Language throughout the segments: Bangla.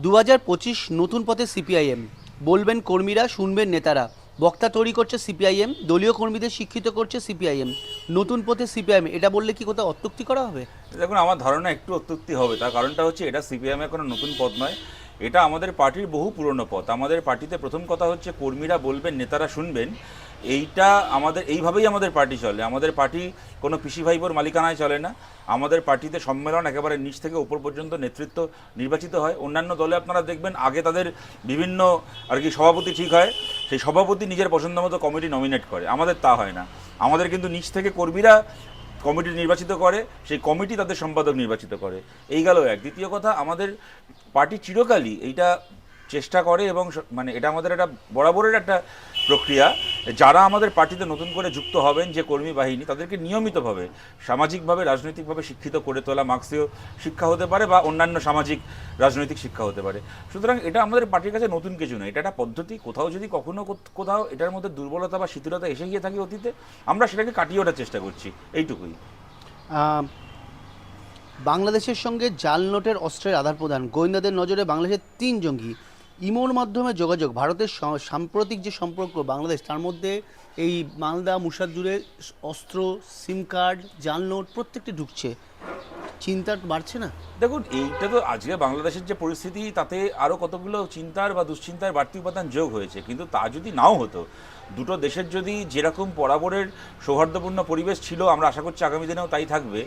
দু পঁচিশ নতুন পথে সিপিআইএম। বলবেন কর্মীরা, শুনবেন নেতারা। বক্তা তৈরি করছে সিপিআইএম, দলীয় কর্মীদের শিক্ষিত করছে সিপিআইএম। নতুন পথে সিপিআইএম, এটা বললে কি কোথাও অত্যুক্তি করা হবে? দেখুন, আমার ধারণা একটু অত্যুক্তি হবে। তার কারণটা হচ্ছে, এটা সিপিএম এর কোনো নতুন পথ নয়। এটা আমাদের পার্টির বহু পুরনো পথ। আমাদের পার্টিতে প্রথম কথা হচ্ছে, কর্মীরা বলবেন, নেতারা শুনবেন। এইটা আমাদের, এইভাবেই আমাদের পার্টি চলে। আমাদের পার্টি কোনো পিসি ভাইবোর মালিকানায় চলে না। আমাদের পার্টিতে সম্মেলন একেবারে নিচ থেকে উপর পর্যন্ত নেতৃত্ব নির্বাচিত হয়। অন্যান্য দলে আপনারা দেখবেন, আগে তাদের বিভিন্ন আর কি সভাপতি ঠিক হয়, সেই সভাপতি নিজের পছন্দ মতো কমিটি নমিনেট করে। আমাদের তা হয় না। আমাদের কিন্তু নিচ থেকে কর্মীরা কমিটি নির্বাচিত করে, সেই কমিটি তাদের সম্পাদক নির্বাচিত করে। এই গেল এক। দ্বিতীয় কথা, আমাদের পার্টি চিরকালই এইটা চেষ্টা করে এবং মানে এটা আমাদের একটা বরাবরের একটা প্রক্রিয়া, যারা আমাদের পার্টিতে নতুন করে যুক্ত হবেন যে কর্মী বাহিনী, তাদেরকে নিয়মিতভাবে, সামাজিকভাবে, রাজনৈতিকভাবে শিক্ষিত করে তোলা মার্ক্সীয় শিক্ষা হতে পারে বা অন্যান্য সামাজিক, রাজনৈতিক শিক্ষা হতে পারে। সুতরাং এটা আমাদের পার্টির কাছে নতুন কিছু নয়। এটা একটা পদ্ধতি। কোথাও যদি কখনো কোথ- কোথাও এটার মধ্যে দুর্বলতা বা শিথিলতা এসে গিয়ে থাকে অতীতে, আমরা সেটাকে কাটিয়ে ওঠার চেষ্টা করছি। এইটুকুই। বাংলাদেশের সঙ্গে জাল নোটের অস্ত্রের আদান প্রদান গোয়েন্দাদের নজরে বাংলাদেশের তিন জঙ্গি। ইমোর মাধ্যমে যোগাযোগ, ভারতের সাম্প্রতিক যে সম্পর্ক বাংলাদেশ, তার মধ্যে এই মালদা মুসাদ জুড়ে অস্ত্র, সিম কার্ড, জাল নোট প্রত্যেকটি ঢুকছে। চিন্তা বাড়ছে না? দেখুন, এইটা তো আজকে বাংলাদেশের যে পরিস্থিতি, তাতে আরও কতগুলো চিন্তার বা দুশ্চিন্তার বাড়তি উপাদান যোগ হয়েছে। কিন্তু তা যদি নাও হতো, দুটো দেশের যদি যেরকম বরাবরের সৌহার্দ্যপূর্ণ পরিবেশ ছিল, আমরা আশা করছি আগামী দিনেও তাই থাকবে,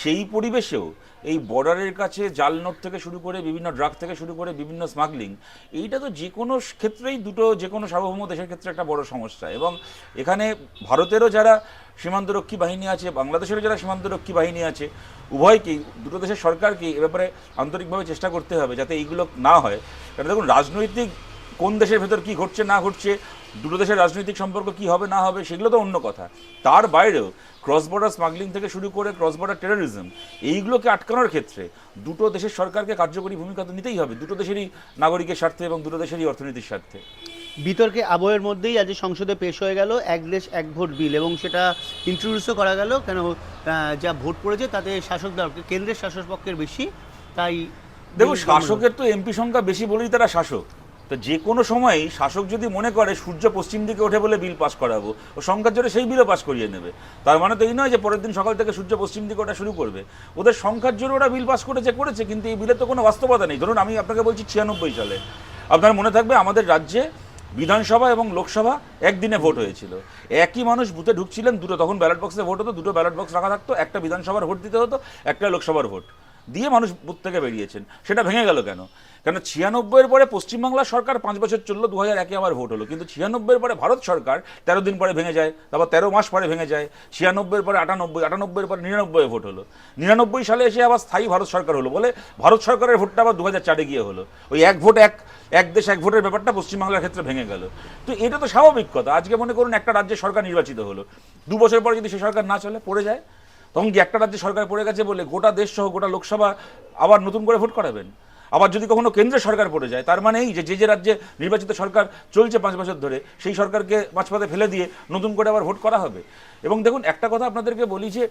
সেই পরিবেশেও এই বর্ডারের কাছে জাল নোট থেকে শুরু করে বিভিন্ন ড্রাগ থেকে শুরু করে বিভিন্ন স্মাগলিং, এইটা তো যে কোনো ক্ষেত্রেই দুটো, যে কোনো সার্বভৌম দেশের ক্ষেত্রে একটা বড় সমস্যা। এবং এখানে ভারতেরও যারা সীমান্তরক্ষী বাহিনী আছে, বাংলাদেশেরও যারা সীমান্তরক্ষী বাহিনী আছে উভয়কেই দুটো দেশের সরকারকে এ ব্যাপারে আন্তরিকভাবে চেষ্টা করতে হবে যাতে এইগুলো না হয়। কারণ দেখুন, রাজনৈতিক কোন দেশের ভেতর কি ঘটছে, না ঘটছে, দুটো দেশের রাজনৈতিক সম্পর্ক কি হবে, না হবে, সেগুলো তো অন্য কথা। তার বাইরেও ক্রস বর্ডার স্মাগলিং থেকে শুরু করে ক্রস বর্ডার টেরোরিজম এইগুলোকে আটকানোর ক্ষেত্রে দুটো দেশের সরকারকে কার্যকরী ভূমিকা তো নিতেই হবে। দুটো দেশেরই নাগরিকের স্বার্থে এবং দুটো দেশেরই অর্থনীতির স্বার্থে। বিতর্কে আবহের মধ্যেই আজ সংসদে পেশ হয়ে গেল এক দেশ এক ভোট বিল এবং সেটা ইন্ট্রোডিউসও করা গেল। কেন যা ভোট পড়েছে তাতে শাসক দল কেন্দ্রের শাসক পক্ষের বেশি তাই দেখুন বিল শাসকের তো এমপি সংখ্যা বেশি বলেই তারা শাসক। তো যে কোনো সময়ই শাসক যদি মনে করে সূর্য পশ্চিম দিকে ওঠে বলে বিল পাস করাবো ও সংখ্যার জোরে সেই বিলও পাস করিয়ে নেবে। তার মানে তো এই নয় যে পরের দিন সকাল থেকে সূর্য পশ্চিম দিকে ওটা শুরু করবে। ওদের সংখ্যার জোরে ওরা বিল পাস করেছে করেছে কিন্তু এই বিলের তো কোনো বাস্তবতা নেই। ধরুন আমি আপনাকে বলছি ছিয়ানব্বই সালে। আপনার মনে থাকবে আমাদের রাজ্যে বিধানসভা এবং লোকসভা একদিনে ভোট হয়েছিল। একই মানুষ বুথে ঢুকছিলেন, দুটো। তখন ব্যালট বক্সে ভোট হতো, দুটো ব্যালট বক্স রাখা থাকতো, একটা বিধানসভার ভোট দিতে হতো, একটা লোকসভার ভোট। দিয়ে মানুষ বুথ থেকে বেরিয়েছেন। সেটা ভেঙে গেল কেন? কেন ছিয়ানব্বইয়ের পরে পশ্চিমবাংলার সরকার পাঁচ বছর চলল দু হাজার একে আবার ভোট হলো। কিন্তু ছিয়ানব্বইয়ের পরে ভারত সরকার তেরো দিন পরে ভেঙে যায়, তারপর তেরো মাস পরে ভেঙে যায়। ছিয়ানব্বইয়ের পরে আটানব্বই, আটানব্বইয়ের পরে নিরানব্বই ভোট হলো। নিরানব্বই সালে এসে আবার স্থায়ী ভারত সরকার হলো বলে ভারত সরকারের ভোটটা আবার দু হাজার চারে গিয়ে হলো। ওই এক ভোট, এক এক দেশ, এক ভোটের ব্যাপারটা পশ্চিমবাংলার ক্ষেত্রে ভেঙে গেল। তো এটা তো স্বাভাবিক কথা। আজকে মনে করুন একটা রাজ্যে সরকার নির্বাচিত হলো। দু বছর পরে যদি সে সরকার না চলে, পড়ে যায়। তখন কি একটা রাজ্যে সরকার পড়ে গেছে বলে গোটা দেশ সহ গোটা লোকসভা আবার নতুন করে ভোট করাবেন? আবার যদি কখনো কেন্দ্রের সরকার পড়ে যায়, তার মানে এই যে যে যে রাজ্যে নির্বাচিত সরকার চলছে পাঁচ বছর ধরে, সেই সরকারকে মাঝপথে ফেলে দিয়ে নতুন করে আবার ভোট করা হবে। এবং দেখুন, একটা কথা আপনাদেরকে বলি যে,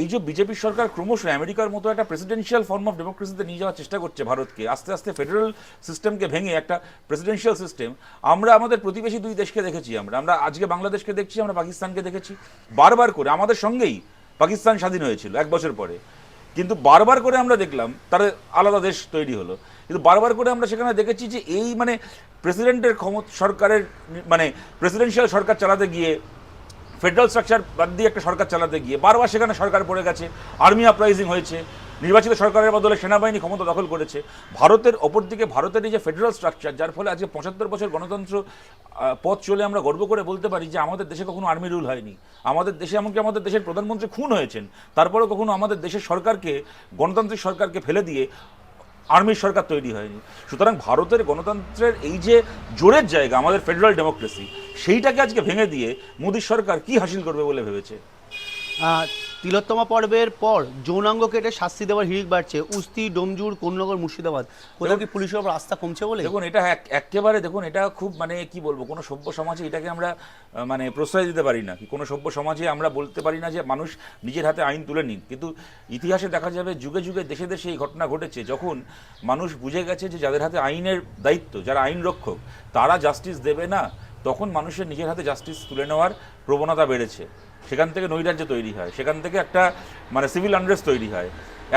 এই যে বিজেপির সরকার ক্রমশ আমেরিকার মতো একটা প্রেসিডেন্সিয়াল ফর্ম অফ ডেমোক্রেসিতে নিয়ে যাওয়ার চেষ্টা করছে ভারতকে, আস্তে আস্তে ফেডারেল সিস্টেমকে ভেঙে একটা প্রেসিডেন্সিয়াল সিস্টেম আমরা আমাদের প্রতিবেশী দুই দেশকে দেখেছি আমরা। আমরা আজকে বাংলাদেশকে দেখছি, আমরা পাকিস্তানকে দেখেছি। বারবার করে, আমাদের সঙ্গেই পাকিস্তান স্বাধীন হয়েছিল এক বছর পরে। কিন্তু বারবার করে আমরা দেখলাম, তার আলাদা দেশ তৈরি হলো। কিন্তু বারবার করে আমরা সেখানে দেখেছি যে এই মানে প্রেসিডেন্টের ক্ষমতা, সরকারের মানে প্রেসিডেন্সিয়াল সরকার চালাতে গিয়ে ফেডারেল স্ট্রাকচার বাদ দিয়ে একটা সরকার চালাতে গিয়ে বারবার সেখানে সরকার পড়ে গেছে আর্মি আপরাইজিং হয়েছে। নির্বাচিত সরকারের বদলে সেনাবাহিনী ক্ষমতা দখল করেছে। ভারতের ওপর দিকে ভারতের এই যে ফেডারেল স্ট্রাকচার যার ফলে আজকে পঁচাত্তর বছর গণতন্ত্র পথ চলে আমরা গর্ব করে বলতে পারি যে আমাদের দেশে কখনো আর্মি রুল হয়নি। আমাদের দেশে এমনকি আমাদের দেশের প্রধানমন্ত্রী খুন হয়েছেন। তারপরেও কখনো আমাদের দেশের সরকারকে, গণতান্ত্রিক সরকারকে ফেলে দিয়ে আর্মির সরকার তৈরি হয়নি। সুতরাং ভারতের গণতন্ত্রের এই যে জোরের জায়গা, আমাদের ফেডারেল ডেমোক্রেসি সেইটাকে আজকে ভেঙে দিয়ে মোদী সরকার কি হাসিল করবে বলে ভেবেছে? তিলোত্তমা পর্বের পর যৌনাঙ্গ কেটে শাস্তি দেওয়ার হিড়িক বাড়ছে। উস্তি, ডোমজুর কোন্নগর মুর্শিদাবাদ। কোথাও কি পুলিশের ওপর আস্থা কমছে বলে? দেখুন, এটা এক- একেবারে দেখুন, এটা খুব মানে কি বলব, কোনো সভ্য সমাজে এটাকে আমরা মানে প্রশ্রয় দিতে পারি না। কি কোনো সভ্য সমাজে আমরা বলতে পারি না যে মানুষ নিজের হাতে আইন তুলে নিন কিন্তু ইতিহাসে দেখা যাবে, যুগে যুগে দেশে দেশে এই ঘটনা ঘটেছে। যখন মানুষ বুঝে গেছে যে যাদের হাতে আইনের দায়িত্ব, যারা আইন রক্ষক, তারা জাস্টিস দেবে না, তখন মানুষের নিজের হাতে জাস্টিস তুলে নেওয়ার প্রবণতা বেড়েছে। সেখান থেকে নৈরাজ্য তৈরি হয়। সেখান থেকে একটা মানে সিভিল আনরেস্ট তৈরি হয়।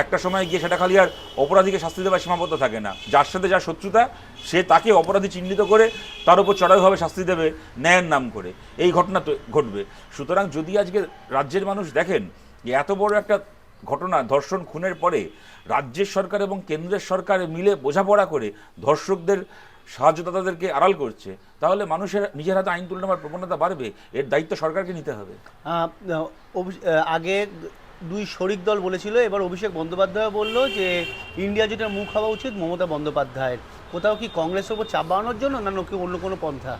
একটা সময় গিয়ে সেটা খালি আর অপরাধীকে শাস্তি দেওয়ার সীমাবদ্ধ থাকে না। যার সাথে যার শত্রুতা, সে তাকে অপরাধী চিহ্নিত করে তার উপর চড়াইভাবে শাস্তি দেবে ন্যায়ের নাম করে। এই ঘটনা ঘটবে। সুতরাং যদি আজকে রাজ্যের মানুষ দেখেন যে এত বড় একটা ঘটনা, ধর্ষণ খুনের পরে রাজ্যের সরকার এবং কেন্দ্রের সরকার মিলে বোঝাপড়া করে ধর্ষকদের সাহায্যদাতাদেরকে আড়াল করছে তাহলে মানুষের নিজের হাতে আইন তুলে নেওয়ার প্রবণতা বাড়বে এর দায়িত্ব সরকারকে নিতে হবে। আগে দুই শরিক দল বলেছিল এবার অভিষেক বন্দ্যোপাধ্যায় বলল যে ইন্ডিয়া জোটের মুখ হওয়া উচিত মমতা বন্দ্যোপাধ্যায়ের। কোথাও কি কংগ্রেসের উপর চাপ বাড়ানোর জন্য না নাকি অন্য কোনো পন্থা?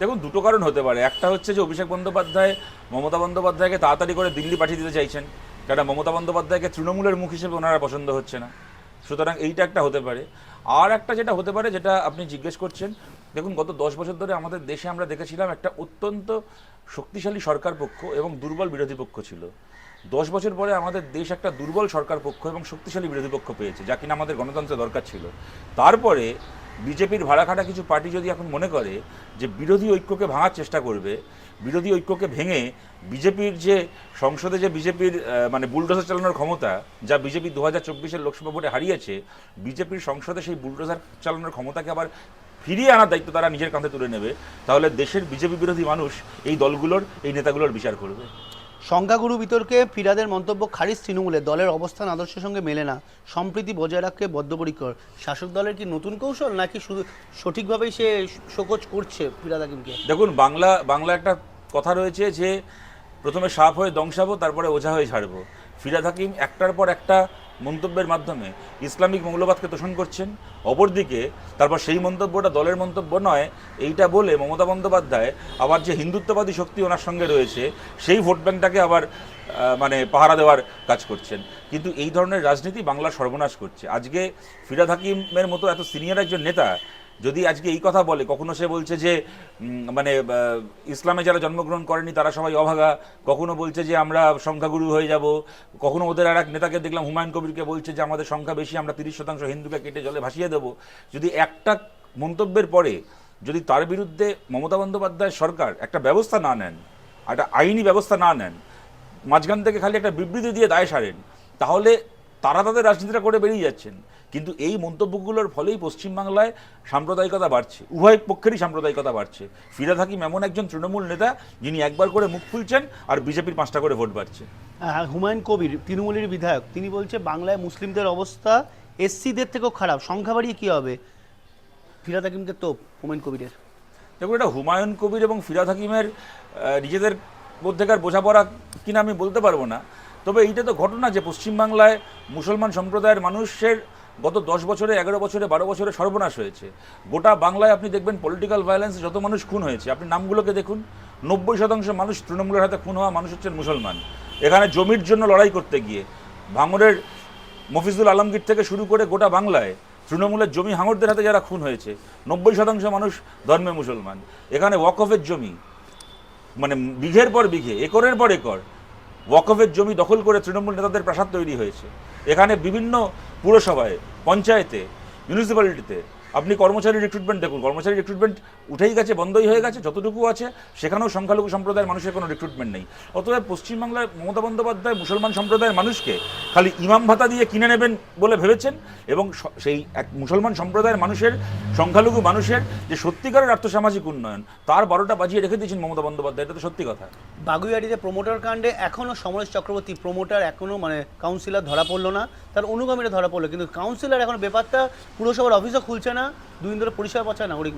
দেখুন দুটো কারণ হতে পারে। একটা হচ্ছে যে অভিষেক বন্দ্যোপাধ্যায় মমতা বন্দ্যোপাধ্যায়কে তাড়াতাড়ি করে দিল্লি পাঠিয়ে দিতে চাইছেন কারণ মমতা বন্দ্যোপাধ্যায়কে তৃণমূলের মুখ হিসেবে ওনারা পছন্দ হচ্ছে না। সুতরাং এইটা একটা হতে পারে। আর একটা যেটা হতে পারে, যেটা আপনি জিজ্ঞেস করছেন, দেখুন, গত দশ বছর ধরে আমাদের দেশে আমরা দেখেছিলাম একটা অত্যন্ত শক্তিশালী সরকার পক্ষ এবং দুর্বল বিরোধী পক্ষ ছিল। দশ বছর পরে আমাদের দেশ একটা দুর্বল সরকার পক্ষ এবং শক্তিশালী বিরোধী পক্ষ পেয়েছে, যা কিনা আমাদের গণতন্ত্রের দরকার ছিল। তারপরে বিজেপির ভাড়াখাটা কিছু পার্টি যদি এখন মনে করে যে বিরোধী ঐক্যকে ভাঙার চেষ্টা করবে, বিরোধী ঐক্যকে ভেঙে বিজেপির যে সংসদে যে বিজেপির মানে বুলডোজার চালানোর ক্ষমতা যা বিজেপি দু হাজার চব্বিশের লোকসভা ভোটে হারিয়েছে, বিজেপির সংসদে সেই বুলডোজার চালানোর ক্ষমতাকে আবার ফিরিয়ে আনার দায়িত্ব তারা নিজের কাঁধে তুলে নেবে, তাহলে দেশের বিজেপি বিরোধী মানুষ এই দলগুলোর, এই নেতাগুলোর বিচার করবে। সংখ্যাগুরু বিতর্কে ফিরাদের মন্তব্য খারিজ, তৃণমূলে দলের অবস্থান আদর্শের সঙ্গে মেলে না। সম্প্রীতি বজায় রাখতে বদ্ধপরিকর। শাসক দলের কি নতুন কৌশল, নাকি শুধু সঠিকভাবেই সে শোকজ করছে ফিরাদ হাকিমকে? দেখুন, বাংলা বাংলা একটা কথা রয়েছে যে প্রথমে সাপ হয়ে দংশাবো, তারপরে ওঝা হয়ে ছাড়বো। ফিরাদ হাকিম একটার পর একটা মন্তব্যের মাধ্যমে ইসলামিক মৌলবাদকে তোষণ করছেন। অপরদিকে, তারপর সেই মন্তব্যটা দলের মন্তব্য নয়, এইটা বলে মমতা বন্দ্যোপাধ্যায় আবার যে হিন্দুত্ববাদী শক্তি ওনার সঙ্গে রয়েছে, সেই ভোট ব্যাংকটাকে আবার মানে পাহারা দেওয়ার কাজ করছেন। কিন্তু এই ধরনের রাজনীতি বাংলা সর্বনাশ করছে। আজকে ফিরাদ হাকিমের মতো এত সিনিয়র একজন নেতা যদি আজকে এই কথা বলে, কখনো সে বলছে যে মানে ইসলামে যারা জন্মগ্রহণ করেনি তারা সবাই অভাগা, কখনো বলছে যে আমরা সংখ্যাগুরু হয়ে যাব, কখনো ওদের আর এক নেতাকে দেখলাম হুমায়ুন কবিরকে বলছে যে আমাদের সংখ্যা বেশি, আমরা তিরিশ শতাংশ হিন্দুকে কেটে জলে ভাসিয়ে দেবো। যদি একটা মন্তব্যের পরে যদি তার বিরুদ্ধে মমতা বন্দ্যোপাধ্যায় সরকার একটা ব্যবস্থা না নেন, একটা আইনি ব্যবস্থা না নেন, মাঝখান থেকে খালি একটা বিবৃতি দিয়ে দায় সারেন, তাহলে তারা তাদের রাজনীতিটা করে বেরিয়ে যাচ্ছেন। কিন্তু এই মন্তব্যগুলোর ফলেই পশ্চিমবাংলায় সাম্প্রদায়িকতা বাড়ছে। উভয় পক্ষেরই সাম্প্রদায়িকতা বাড়ছে। ফিরাদ হাকিম এমন একজন তৃণমূল নেতা যিনি একবার করে মুখ খুলছেন আর বিজেপির পাঁচটা করে ভোট বাড়ছে। আহ, হুমায়ুন কবির তৃণমূলের বিধায়ক তিনি বলছে বাংলায় মুসলিমদের অবস্থা এসসিদের থেকেও খারাপ। সংখ্যা বাড়িয়ে কী হবে? ফিরাদ হাকিমকে তোপ হুমায়ুন কবিরের। দেখুন এটা হুমায়ুন কবির এবং ফিরাদ হাকিমের নিজেদের মধ্যেকার বোঝাপড়া কিনা আমি বলতে পারব না। তবে এইটা তো ঘটনা যে পশ্চিমবাংলায় মুসলমান সম্প্রদায়ের মানুষের গত দশ বছরে, এগারো বছরে, বারো বছরে সর্বনাশ হয়েছে। গোটা বাংলায় আপনি দেখবেন পলিটিক্যাল ভায়োলেন্স যত মানুষ খুন হয়েছে। আপনি নামগুলোকে দেখুন, নব্বই শতাংশ মানুষ তৃণমূলের হাতে খুন হওয়া মানুষ হচ্ছেন মুসলমান। এখানে জমির জন্য লড়াই করতে গিয়ে, ভাঙরের মফিজুল আলমগীর থেকে শুরু করে গোটা বাংলায় তৃণমূলের জমি হাঙরদের হাতে যারা খুন হয়েছে, নব্বই শতাংশ মানুষ ধর্মে মুসলমান। এখানে ওয়াকফের জমি মানে বিঘের পর বিঘে, একরের পর একর ওয়াকফের জমি দখল করে তৃণমূল নেতাদের প্রাসাদ তৈরি হয়েছে। এখানে বিভিন্ন পুরসভায় পঞ্চায়েতে মিউনিসিপ্যালিটিতে আপনি কর্মচারী রিক্রুটমেন্ট দেখুন কর্মচারী রিক্রুটমেন্ট উঠেই গেছে, বন্ধই হয়ে গেছে, যতটুকু আছে, সেখানেও সংখ্যালঘু সম্প্রদায়ের মানুষের কোনো রিক্রুটমেন্ট নেই। অতএব পশ্চিমবাংলায় মমতা বন্দ্যোপাধ্যায়, মুসলমান সম্প্রদায়ের মানুষকে খালি ইমাম ভাতা দিয়ে কিনে নেবেন বলে ভেবেছেন এবং সেই এক মুসলমান সম্প্রদায়ের মানুষের, সংখ্যালঘু মানুষের যে সত্যিকারের আর্থসামাজিক উন্নয়ন, তার বারোটা বাজিয়ে রেখে দিয়েছেন মমতা বন্দ্যোপাধ্যায়, এটা তো সত্যি কথা। বাগুইয়াটিতে প্রমোটার কাণ্ডে এখনও সমরেশ চক্রবর্তী প্রমোটার এখনও মানে কাউন্সিলর ধরা পড়ল না, তার অনুগামীরা ধরা পড়ল, কিন্তু কাউন্সিলর এখন ব্যাপারটা পুরসভার অফিসও খুলছে না দুই দিন ধরে পরিষেবা পাচ্ছে নাগরিক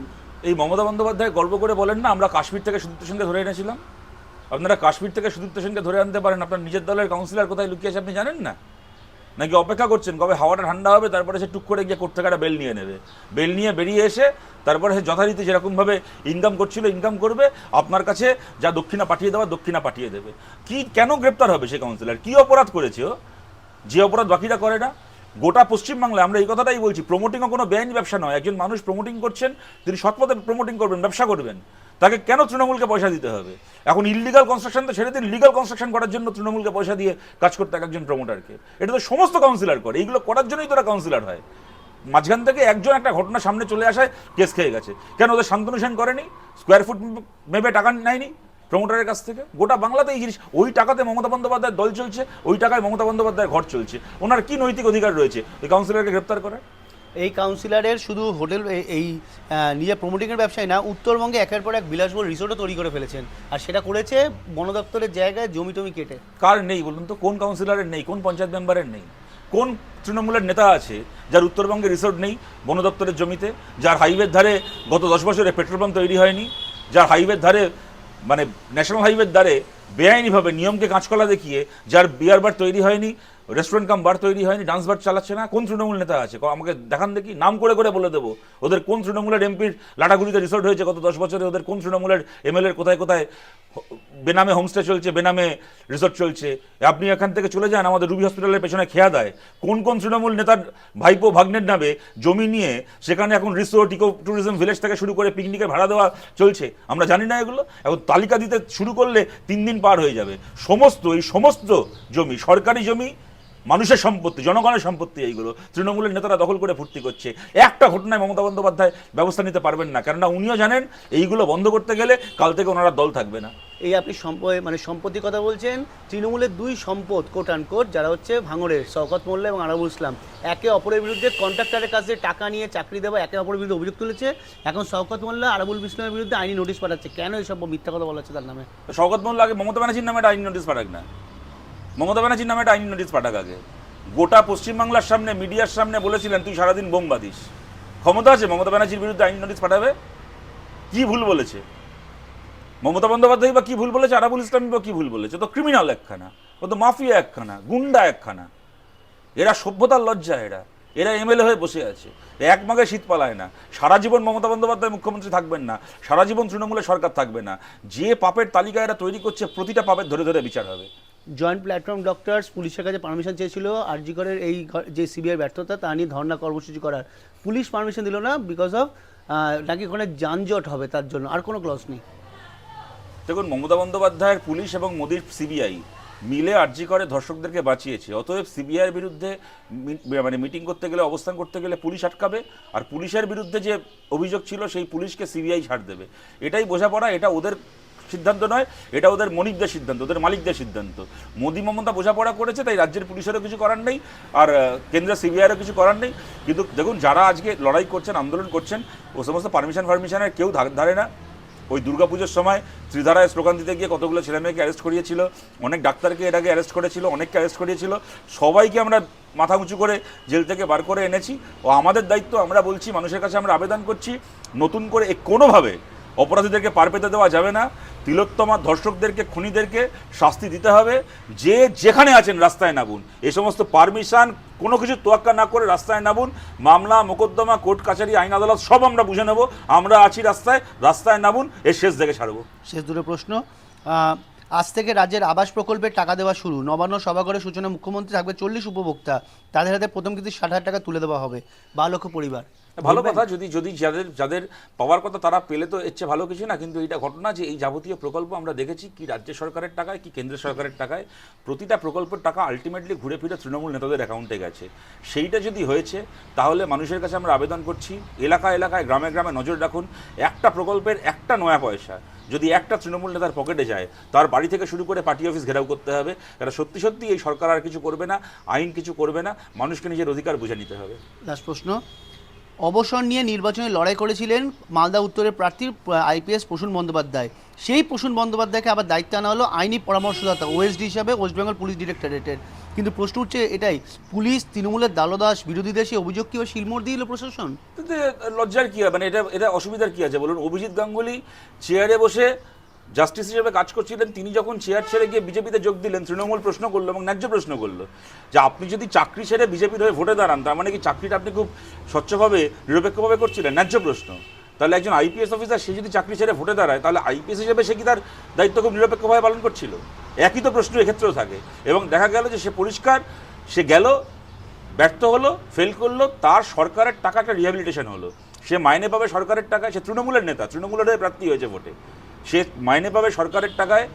এই মমতা বন্দ্যোপাধ্যায় গর্ব করে বলেন না, আমরা কাশ্মীর থেকে সুদীপ্ত সেনকে ধরে এনেছিলাম। আপনারা কাশ্মীর থেকে সুদীপ্ত সেনকে ধরে আনতে পারেন, আপনার নিজের দলের কাউন্সিলর কোথায় লুকিয়ে আছে আপনি জানেন না? নাকি অপেক্ষা করছেন, কবে হাওয়াটা ঠান্ডা হবে, তারপরে সে টুক করে গিয়ে কোর্ট থেকে একটা বেল নিয়ে নেবে। বেল নিয়ে বেরিয়ে এসে, তারপরে সে যথারীতি যেরকমভাবে ইনকাম করছিল ইনকাম করবে, আপনার কাছে যা দক্ষিণা পাঠিয়ে দেওয়া, দক্ষিণা পাঠিয়ে দেবে। কি, কেন গ্রেপ্তার হবে সে কাউন্সিলর কি অপরাধ করেছে ও? যে অপরাধ বাকিরা করে না? গোটা পশ্চিমবাংলায় আমরা এই কথাটাই বলছি প্রমোটিংও কোনো বেআইনি ব্যবসা নয়। একজন মানুষ প্রমোটিং করছেন, তিনি সৎপথে প্রমোটিং করবেন, ব্যবসা করবেন। তাকে কেন তৃণমূলকে পয়সা দিতে হবে? এখন ইলিগাল কনস্ট্রাকশন তো ছেড়ে দিন লিগাল কনস্ট্রাকশন করার জন্য তৃণমূলকে পয়সা দিয়ে কাজ করতে এক একজন প্রমোটারকে এটা তো সমস্ত কাউন্সিলর করে, এইগুলো করার জন্যই তোরা কাউন্সিলর হয়। মাঝখান থেকে একজন একটা ঘটনা সামনে চলে আসায় কেস খেয়ে গেছে। কেন ওদের শান্তনু করেনি? স্কোয়ার ফুট মেপে টাকা নেয়নি? প্রমোটারের কাছ থেকে। গোটা বাংলাতে এই জিনিস ওই টাকাতে মমতা বন্দ্যোপাধ্যায়ের দল চলছে ওই টাকায় মমতা বন্দ্যোপাধ্যায়ের ঘর চলছে। ওনার কি নৈতিক অধিকার রয়েছে? ওই কাউন্সিলরকে গ্রেপ্তার করার এই কাউন্সিলরের শুধু হোটেল এই নিজের প্রমোটিংয়ের ব্যবসায় না উত্তরবঙ্গে একের পর এক বিলাসবহুল রিসোর্টও তৈরি করে ফেলেছেন। আর সেটা করেছে বন দপ্তরের জায়গায় জমি টমি কেটে। কার নেই বলুন তো? কোন কাউন্সিলরের নেই? কোন পঞ্চায়েত মেম্বারের নেই? কোন তৃণমূলের নেতা আছে যার উত্তরবঙ্গে রিসোর্ট নেই বন দপ্তরের জমিতে যার হাইওয়ের ধারে গত দশ বছরে পেট্রোল পাম্প তৈরি হয়নি যার হাইওয়ের ধারে মানে ন্যাশনাল হাইওয়ের দ্বারে বেআইনিভাবে নিয়মকে কাঁচকলা দেখিয়ে যার বিয়ার বার তৈরি হয়নি রেস্টুরেন্ট কাম বার তৈরি হয়নি ডান্স বার চালাচ্ছে না, কোন তৃণমূল নেতা আছে? আমাকে দেখান দেখি, নাম করে করে বলে দেবো। ওদের কোন তৃণমূলের এমপির লাটাগুড়িতে রিসোর্ট হয়েছে গত দশ বছরে? ওদের কোন তৃণমূলের এমএলএর কোথায় কোথায় বেনামে হোমস্টে চলছে, বেনামে রিসোর্ট চলছে। আপনি এখান থেকে চলে যান, আমাদের রুবি হসপিটালের পেছনে খেয়া দেয়। কোন কোন তৃণমূল নেতার ভাইপো ভাগ্নের নামে জমি নিয়ে সেখানে এখন রিসোর্ট, ইকো ট্যুরিজম ভিলেজ থেকে শুরু করে পিকনিকের ভাড়া দেওয়া চলছে? আমরা জানি না এগুলো। এখন তালিকা দিতে শুরু করলে তিন দিন পার হয়ে যাবে। সমস্ত, এই সমস্ত জমি, সরকারি জমি মানুষের সম্পত্তি জনগণের সম্পত্তি এইগুলো। তৃণমূলের নেতারা দখল করে ফুর্তি করছে। একটা ঘটনায় মমতা বন্দ্যোপাধ্যায় ব্যবস্থা নিতে পারবেন না। কেননা উনিও জানেন এইগুলো বন্ধ করতে গেলে কাল থেকে ওনারা দল থাকবে না। এই আপনি মানে সম্পত্তির কথা বলছেন তৃণমূলের দুই সম্পদ কোট অ্যান্ড কোট যারা হচ্ছে ভাঙড়ের শওকত মোল্লা এবং আরাবুল ইসলাম। একে অপরের বিরুদ্ধে কন্ট্রাক্টরের কাছে টাকা নিয়ে চাকরি দেওয়া একে অপরের বিরুদ্ধে অভিযোগ তুলেছে। এখন শওকত মোল্লা আরাবুল ইসলামের বিরুদ্ধে আইনি নোটিশ পাঠাচ্ছে। কেন এই এইসব মিথ্যা কথা বলা হচ্ছে তার নামে? শওকত মোল্লা আগে মমতা ব্যানার্জির নামে একটা আইনি নোটিশ পাঠাক না। মমতা ব্যানার্জির নামে একটা আইনি নোটিশ পাঠাক আগে। গোটা পশ্চিমবাংলার সামনে, মিডিয়ার সামনে বলেছিলেন, তুই সারাদিন বোম ক্ষমতা আছে? মমতা ব্যানার্জির বিরুদ্ধে আইনি নোটিশ পাঠাবে? কি ভুল বলেছে? মমতা বন্দ্যোপাধ্যায় বা কি ভুল বলেছে? আরাবুল ইসলামী বা কি ভুল বলেছে? তো ক্রিমিনাল একখানা, ও তো মাফিয়া একখানা, গুন্ডা একখানা। এরা সভ্যতার লজ্জা এরা। এরা এমএলএ হয়ে বসে আছে। এক মাগে শীত পালায় না। সারা জীবন মমতা বন্দ্যোপাধ্যায় মুখ্যমন্ত্রী থাকবেন না। সারা জীবন তৃণমূলের সরকার থাকবে না। যে পাপের তালিকা এরা তৈরি করছে, প্রতিটা পাপের ধরে ধরে বিচার হবে। জয়েন্ট প্ল্যাটফর্ম ডক্টরস পুলিশের কাছে পারমিশন চেয়েছিল আরজিকরের এই যে সিবিআই ব্যর্থতা, তা নিয়ে ধর্ণা কর্মসূচি করার। পুলিশ পারমিশন দিল না বিকজ অফ নাকি ওখানে যানজট হবে তার জন্য, আর কোনো ক্লস নেই। দেখুন, মমতা বন্দ্যোপাধ্যায়ের পুলিশ এবং মোদির সিবিআই মিলে আর্জি করে ধর্ষকদেরকে বাঁচিয়েছে। অতএব সিবিআইয়ের বিরুদ্ধে মানে মিটিং করতে গেলে, অবস্থান করতে গেলে পুলিশ আটকাবে, আর পুলিশের বিরুদ্ধে যে অভিযোগ ছিল, সেই পুলিশকে সিবিআই ছাড় দেবে। এটাই বোঝাপড়া, এটা ওদের সিদ্ধান্ত নয়, এটা ওদের মনিকদের সিদ্ধান্ত, ওদের মালিকদের সিদ্ধান্ত। মোদী মমতা বোঝাপড়া করেছে, তাই রাজ্যের পুলিশেরও কিছু করার নেই, আর কেন্দ্রের সিবিআইয়েরও কিছু করার নেই। কিন্তু দেখুন, যারা আজকে লড়াই করছেন, আন্দোলন করছেন, ও সমস্ত পারমিশন ফারমিশনের কেউ ধার, ধারে না। ওই দুর্গাপুজোর সময় ত্রিধারায় স্লোগান দিতে গিয়ে কতগুলো ছেলেমেয়েকে অ্যারেস্ট করিয়েছিল, অনেক ডাক্তারকে এর আগে অ্যারেস্ট করেছিল, অনেককে অ্যারেস্ট করিয়েছিল। সবাইকে আমরা মাথা উঁচু করে জেল থেকে বার করে এনেছি। ও আমাদের দায়িত্ব, আমরা বলছি, মানুষের কাছে আমরা আবেদন করছি, নতুন করে কোনোভাবে অপরাধীদেরকে পার পেতে দেওয়া যাবে না। তিলোত্তমা ধর্ষকদেরকে, খুনিদেরকে শাস্তি দিতে হবে। যে যেখানে আছেন রাস্তায় নামুন। এ সমস্ত পারমিশন কোনো কিছু তোয়াক্কা না করে রাস্তায় নামুন। মামলা, মোকদ্দমা, কোর্ট, কাছারি, আইন, আদালত সব আমরা বুঝে নেব। আমরা আছি রাস্তায় রাস্তায় নামুন, এর শেষ দেখে ছাড়বো। শেষ দুটো প্রশ্ন। আজ থেকে রাজ্যের আবাস প্রকল্পের টাকা দেওয়া শুরু। নবান্ন সভাঘরের সূচনা মুখ্যমন্ত্রী থাকবে চল্লিশ উপভোক্তা। তাদের হাতে প্রথম কিস্তি ষাট হাজার টাকা তুলে দেওয়া হবে। বারো লক্ষ পরিবার। ভালো কথা যদি যদি যাদের যাদের পাওয়ার কথা তারা পেলে তো এর চেয়ে ভালো কিছু না কিন্তু এটা ঘটনা যে এই যাবতীয় প্রকল্প আমরা দেখেছি কি রাজ্য সরকারের টাকায় কি কেন্দ্র সরকারের টাকায় প্রতিটা প্রকল্পের টাকা আলটিমেটলি ঘুরে ফিরে তৃণমূল নেতাদের অ্যাকাউন্টে গেছে। সেইটা যদি হয়েছে তাহলে মানুষের কাছে আমরা আবেদন করছি এলাকা এলাকায় গ্রামে গ্রামে নজর রাখুন একটা প্রকল্পের একটা নয়া পয়সা যদি একটা তৃণমূল নেতার পকেটে যায় তার বাড়ি থেকে শুরু করে পার্টি অফিস ঘেরাও করতে হবে কারণ সত্যি সত্যি এই সরকার আর কিছু করবে না আইন কিছু করবে না মানুষকে নিজের অধিকার বুঝে নিতে হবে। লাস্ট প্রশ্ন অবসর নিয়ে নির্বাচনে লড়াই করেছিলেন মালদা উত্তরের প্রার্থী আইপিএস প্রসূন বন্দ্যোপাধ্যায়। সেই প্রসূন বন্দ্যোপাধ্যায়কে আবার দায়িত্ব আনা হলো আইনি পরামর্শদাতা, ওএসডি হিসাবে ওয়েস্ট বেঙ্গল পুলিশ ডিরেক্টরেটের। কিন্তু প্রশ্ন উঠছে এটাই, পুলিশ তৃণমূলের দালদাস বিরোধীদের সেই অভিযোগ কি ও শিলমোড় দিয়ে প্রশাসন। লজ্জার কি মানে এটা এটা অসুবিধার কি আছে? বলুন, অভিজিৎ গাঙ্গুলি চেয়ারে বসে জাস্টিস হিসেবে কাজ করছিলেন, তিনি যখন চেয়ার ছেড়ে গিয়ে বিজেপিতে যোগ দিলেন, তৃণমূল প্রশ্ন করল এবং ন্যায্য প্রশ্ন করল যে আপনি যদি চাকরি ছেড়ে বিজেপির হয়ে ভোটে দাঁড়ান, তার মানে কি চাকরিটা আপনি খুব স্বচ্ছভাবে, নিরপেক্ষভাবে করছিলেন? ন্যায্য প্রশ্ন। তাহলে একজন আইপিএস অফিসার, সে যদি চাকরি ছেড়ে ভোটে দাঁড়ায়, তাহলে আইপিএস হিসেবে সে কি তার দায়িত্ব খুব নিরপেক্ষভাবে পালন করছিল? একই তো প্রশ্ন এক্ষেত্রেও থাকে। এবং দেখা গেল যে সে পরিষ্কার, সে গেল, ব্যর্থ হলো, ফেল করল, তার সরকারের টাকাটা রিহ্যাবিলিটেশন হলো। সে মাইনে পাবে সরকারের টাকা সে তৃণমূলের নেতা, তৃণমূলের হয়ে প্রার্থী হয়েছে ভোটে। সে মাইনে পাবে সরকারের টাকায়,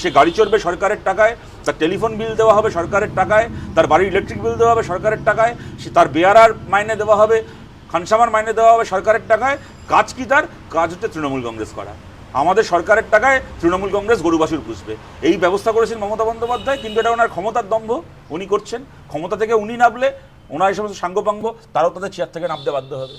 সে গাড়ি চড়বে সরকারের টাকায়, তার টেলিফোন বিল দেওয়া হবে সরকারের টাকায়, তার বাড়ির ইলেকট্রিক বিল দেওয়া হবে সরকারের টাকায়, সে তার বেয়ারার মাইনে দেওয়া হবে, খানসামার মাইনে দেওয়া হবে সরকারের টাকায়, কাজ কি তার? কাজ হচ্ছে তৃণমূল কংগ্রেস করা। আমাদের সরকারের টাকায় তৃণমূল কংগ্রেস গরুবাসুর পুষবে। এই ব্যবস্থা করেছেন মমতা বন্দ্যোপাধ্যায়, কিন্তু এটা ওনার ক্ষমতার দম্ভ, উনি করছেন। ক্ষমতা থেকে উনি নামলে, ওনার এই সমস্ত সাঙ্গপাঙ্গ, তারাও তাদের চেয়ার থেকে নামতে বাধ্য হবে।